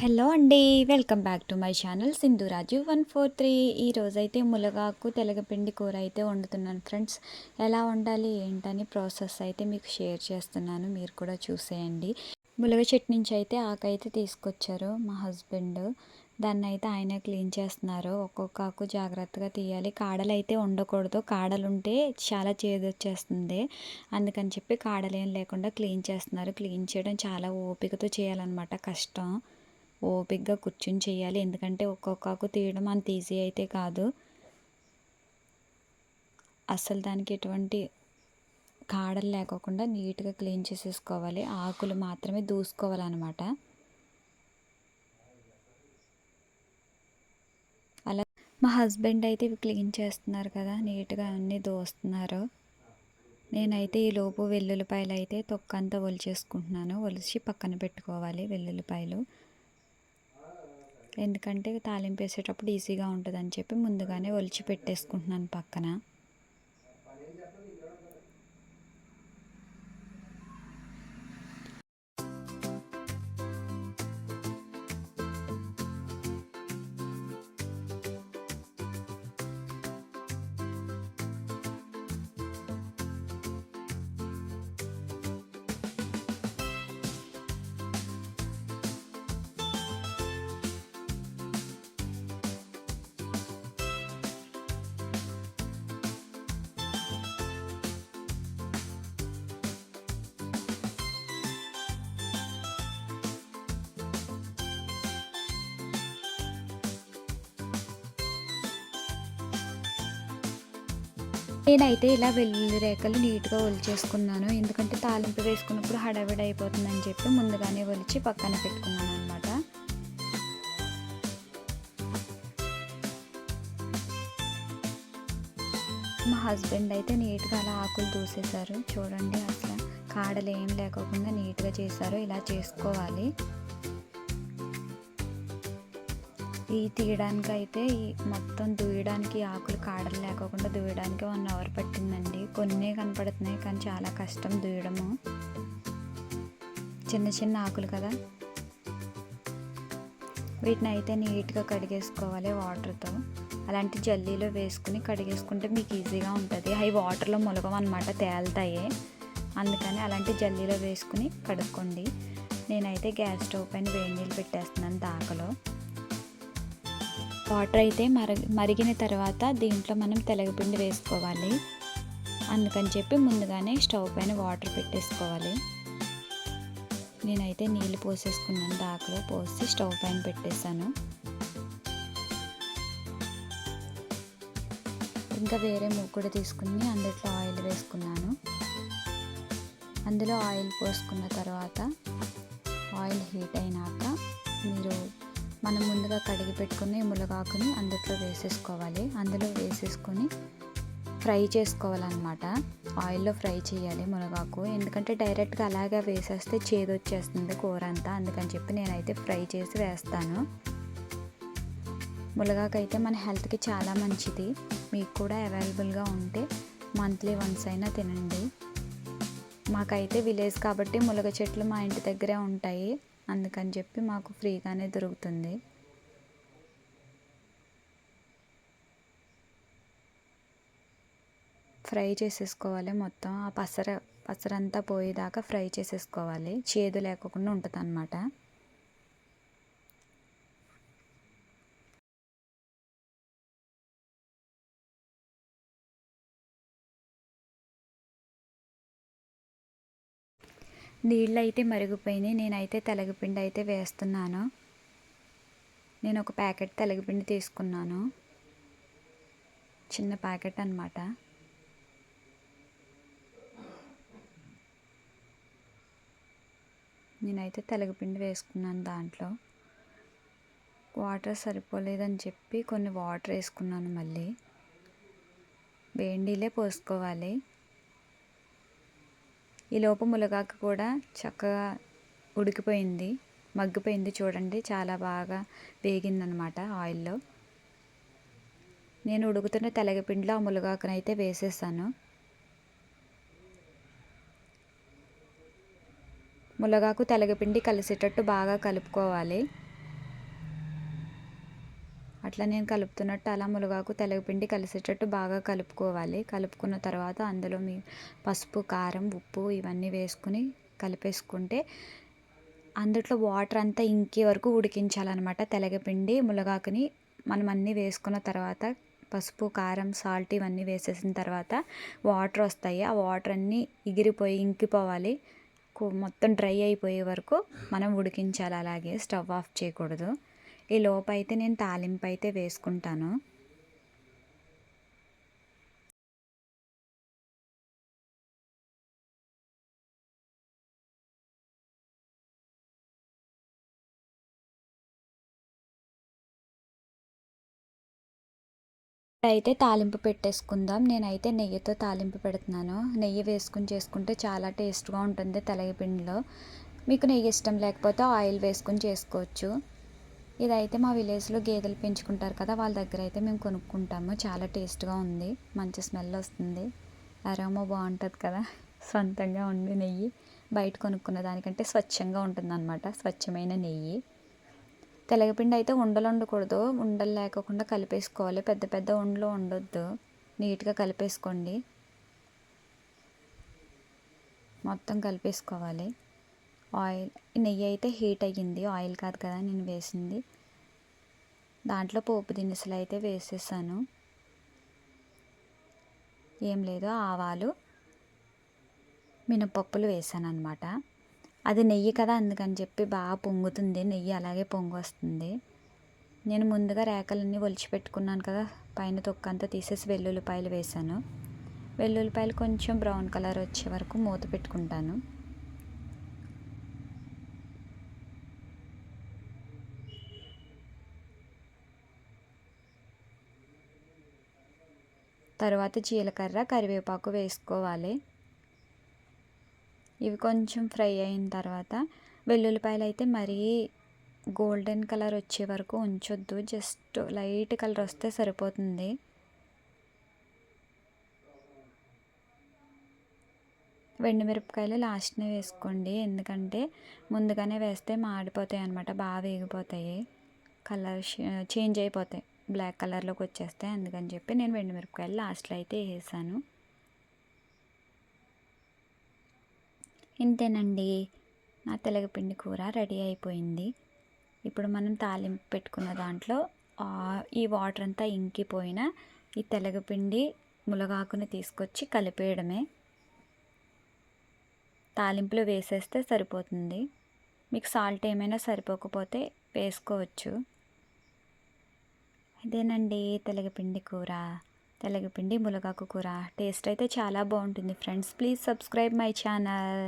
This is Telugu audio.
హలో అండి welcome back to my channel Sindhuraju one four three. ఈరోజైతే ములగాకు తెలగపిండి కూర అయితే వండుతున్నాను ఫ్రెండ్స్. ఎలా వండాలి ఏంటని ప్రాసెస్ అయితే మీకు షేర్ చేస్తున్నాను మీరు కూడా చూసేయండి. ములగ చెట్టు నుంచి అయితే ఆకైతే తీసుకొచ్చారు మా హస్బెండ్. దాన్ని అయితే ఆయన క్లీన్ చేస్తున్నారు. ఒక్కొక్క ఆకు జాగ్రత్తగా తీయాలి. కాడలు అయితే ఉండకూడదు కాడలు ఉంటే చాలా చేదు వచ్చేస్తుంది అందుకని చెప్పి కాడలేం లేకుండా క్లీన్ చేస్తున్నారు. క్లీన్ చేయడం చాలా ఓపికతో చేయాలన్నమాట. కష్టం. ఓపిక్గా కూర్చుని చేయాలి. ఎందుకంటే ఒక్కొక్క ఆకు తీయడం అంత ఈజీ అయితే కాదు. అసలు దానికి ఎటువంటి కాడలు లేకోకుండా నీట్గా క్లీన్ చేసేసుకోవాలి. ఆకులు మాత్రమే దూసుకోవాలన్నమాట. అలా మా హస్బెండ్ అయితే ఇవి క్లీన్ చేస్తున్నారు కదా నీట్గా అన్నీ దోస్తున్నారు. నేనైతే ఈ లోపు వెల్లుల్లిపాయలు అయితే తొక్కంతా ఒలిచేసుకుంటున్నాను. ఒలిచి పక్కన పెట్టుకోవాలి వెల్లుల్లిపాయలు. ఎందుకంటే తాలింపు వేసేటప్పుడు ఈజీగా ఉంటుందని చెప్పి ముందుగానే ఒలిచి పెట్టేసుకుంటున్నాను పక్కన. నేనైతే ఇలా వెల్లుల్లి రేఖలు నీట్గా ఒలిచేసుకున్నాను. ఎందుకంటే తాలింపు వేసుకున్నప్పుడు హడావిడి అయిపోతుందని చెప్పి ముందుగానే ఒలిచి పక్కన పెట్టుకున్నాను అనమాట మా హస్బెండ్ అయితే నీట్గా అలా ఆకులు దూసేశారు. చూడండి అసలు కాడలు ఏం లేకోకుండా నీట్గా చేశారు ఇలా చేసుకోవాలి. ఈ తీయడానికి అయితే ఈ మొత్తం దుయ్యడానికి ఆకులు కాడలు లేకోకుండా దుయ్యడానికి వన్ అవర్ పట్టిందండి. కొన్ని కనపడుతున్నాయి కానీ చాలా కష్టం దుయ్యడము చిన్న చిన్న ఆకులు కదా. వీటిని అయితే నీట్గా కడిగేసుకోవాలి వాటర్తో. అలాంటి జల్లీలో వేసుకుని కడిగేసుకుంటే మీకు ఈజీగా ఉంటుంది. అవి వాటర్లో అనమాట తేలుతాయి. అందుకని అలాంటి జల్లీలో వేసుకుని కడుక్కోండి. నేనైతే గ్యాస్ స్టవ్ పైన వేడి నీళ్ళు పెట్టేస్తున్నాను దాకలో వాటర్ అయితే మర మరిగిన తర్వాత దీంట్లో మనం తెలగపిండి వేసుకోవాలి. అందుకని చెప్పి ముందుగానే స్టవ్ పైన వాటర్ పెట్టేసుకోవాలి. నేనైతే నీళ్ళు పోసేసుకున్నాను. దాకలో పోసి స్టవ్ పైన పెట్టేశాను. ఇంకా వేరే మూకుడు తీసుకుని అందులో ఆయిల్ వేసుకున్నాను. అందులో ఆయిల్ పోసుకున్న తర్వాత ఆయిల్ హీట్ అయినాక మీరు మనం ముందుగా కడిగి పెట్టుకుని ములగాకుని అందులో వేసేసుకోవాలి. అందులో వేసేసుకొని ఫ్రై చేసుకోవాలన్నమాట. ఆయిల్లో ఫ్రై చేయాలి మునగాకు ఎందుకంటే డైరెక్ట్గా అలాగే వేసేస్తే చేదు వచ్చేస్తుంది కూర అంతా. అందుకని చెప్పి నేనైతే ఫ్రై చేసి వేస్తాను. మునగాకు అయితే మన హెల్త్కి చాలా మంచిది. మీకు కూడా అవైలబుల్గా ఉంటే మంత్లీ వన్స్ అయినా తినండి. మాకైతే విలేజ్ కాబట్టి ములగ చెట్లు మా ఇంటి దగ్గరే ఉంటాయి. అందుకని చెప్పి మాకు ఫ్రీగానే దొరుకుతుంది. ఫ్రై చేసేసుకోవాలి మొత్తం. ఆ పసర పసరంతా పోయేదాకా ఫ్రై చేసేసుకోవాలి. చేదు లేకుండా ఉంటుంది అన్నమాట నీళ్ళు అయితే మరిగిపోయినాయి నేనైతే తెలగపిండి అయితే వేస్తున్నాను. నేను ఒక ప్యాకెట్ తెలగపిండి తీసుకున్నాను. చిన్న ప్యాకెట్ అనమాట నేనైతే తెలగపిండి వేసుకున్నాను దాంట్లో. వాటర్ సరిపోలేదని చెప్పి కొన్ని వాటర్ వేసుకున్నాను మళ్ళీ. వేడిలే పోసుకోవాలి. ఈ లోపు ములగాకు కూడా చక్కగా ఉడికిపోయింది మగ్గిపోయింది చూడండి. చాలా బాగా వేగిందనమాట ఆయిల్లో. నేను ఉడుకుతున్న తెలగపిండిలో ఆ మునగాకును అయితే వేసేసాను. ములగాకు తెలగపిండి కలిసేటట్టు బాగా కలుపుకోవాలి. అట్లా నేను కలుపుతున్నట్టు అలా మునగాకు తెలగపిండి కలిసేటట్టు బాగా కలుపుకోవాలి. కలుపుకున్న తర్వాత అందులో మీ పసుపు కారం ఉప్పు ఇవన్నీ వేసుకుని కలిపేసుకుంటే అందుట్లో వాటర్ అంతా ఇంకే వరకు ఉడికించాలన్నమాట. తెలగపిండి మునగాకుని మనం అన్నీ వేసుకున్న తర్వాత పసుపు కారం సాల్ట్ ఇవన్నీ వేసేసిన తర్వాత వాటర్ వస్తాయి. ఆ వాటర్ అన్నీ ఎగిరిపోయి ఇంకిపోవాలి. మొత్తం డ్రై అయిపోయే వరకు మనం ఉడికించాలి. అలాగే స్టవ్ ఆఫ్ చేయకూడదు. ఈ లోపు అయితే నేను తాలింపు అయితే వేసుకుంటాను. అయితే తాలింపు పెట్టేసుకుందాం. నేనైతే నెయ్యితో తాలింపు పెడుతున్నాను. నెయ్యి వేసుకుని చేసుకుంటే చాలా టేస్ట్గా ఉంటుంది తెలగపిండిలో. మీకు నెయ్యి ఇష్టం లేకపోతే ఆయిల్ వేసుకుని చేసుకోవచ్చు. ఇదైతే మా విలేజ్లో గేదెలు పెంచుకుంటారు కదా వాళ్ళ దగ్గర అయితే మేము కొనుక్కుంటాము. చాలా టేస్ట్గా ఉంది. మంచి స్మెల్ వస్తుంది. అరోమా బాగుంటుంది కదా సొంతంగా ఉండి నెయ్యి. బయట కొనుక్కున్న దానికంటే స్వచ్ఛంగా ఉంటుంది అనమాట స్వచ్ఛమైన నెయ్యి. తెలగపిండి అయితే ఉండలు ఉండకూడదు. ఉండలు లేకుండా కలిపేసుకోవాలి. పెద్ద పెద్ద ఉండలు ఉండొద్దు. నీట్గా కలిపేసుకోండి. మొత్తం కలిపేసుకోవాలి. ఆయిల్ నెయ్యి అయితే హీట్ అయ్యింది. ఆయిల్ కాదు కదా నేను వేసింది. దాంట్లో పోపు దినుసులు అయితే వేసేసాను. ఏం లేదు ఆవాలు మినపప్పులు వేసాను అనమాట అది నెయ్యి కదా అందుకని చెప్పి బాగా పొంగుతుంది. నెయ్యి అలాగే పొంగు వస్తుంది నేను ముందుగా రేకలన్నీ ఒలిచిపెట్టుకున్నాను కదా పైన తొక్కంతా తీసేసి వెల్లుల్లిపాయలు వేసాను. వెల్లుల్లిపాయలు కొంచెం బ్రౌన్ కలర్ వచ్చే వరకు మూత పెట్టుకుంటాను. తర్వాత జీలకర్ర కరివేపాకు వేసుకోవాలి. ఇవి కొంచెం ఫ్రై అయిన తర్వాత వెల్లుల్లిపాయలు అయితే మరీ గోల్డెన్ కలర్ వచ్చే వరకు ఉంచొద్దు. జస్ట్ లైట్ కలర్ వస్తే సరిపోతుంది. మిరపకాయలు లాస్ట్నే వేసుకోండి. ఎందుకంటే ముందుగానే వేస్తే మాడిపోతాయి అనమాట బాగా వేగిపోతాయి. కలర్ చేంజ్ అయిపోతాయి. బ్లాక్ కలర్లోకి వచ్చేస్తాయి. అందుకని చెప్పి నేను మిరపకాయలు లాస్ట్లో అయితే వేసాను. ఇంతేనండి. నా తెలగపిండి కూర రెడీ అయిపోయింది. ఇప్పుడు మనం తాలింపు పెట్టుకున్న దాంట్లో ఈ వాటర్ అంతా ఇంకిపోయిన ఈ తెలగపిండి ములగాకుని తీసుకొచ్చి కలిపేయడమే. తాలింపులో వేసేస్తే సరిపోతుంది. మీకు సాల్ట్ ఏమైనా సరిపోకపోతే వేసుకోవచ్చు. ఇదేనండి తెలగపిండి కూర తెలగపిండి ములగాకు కూర. టేస్ట్ అయితే చాలా బాగుంటుంది friends. Please subscribe my channel.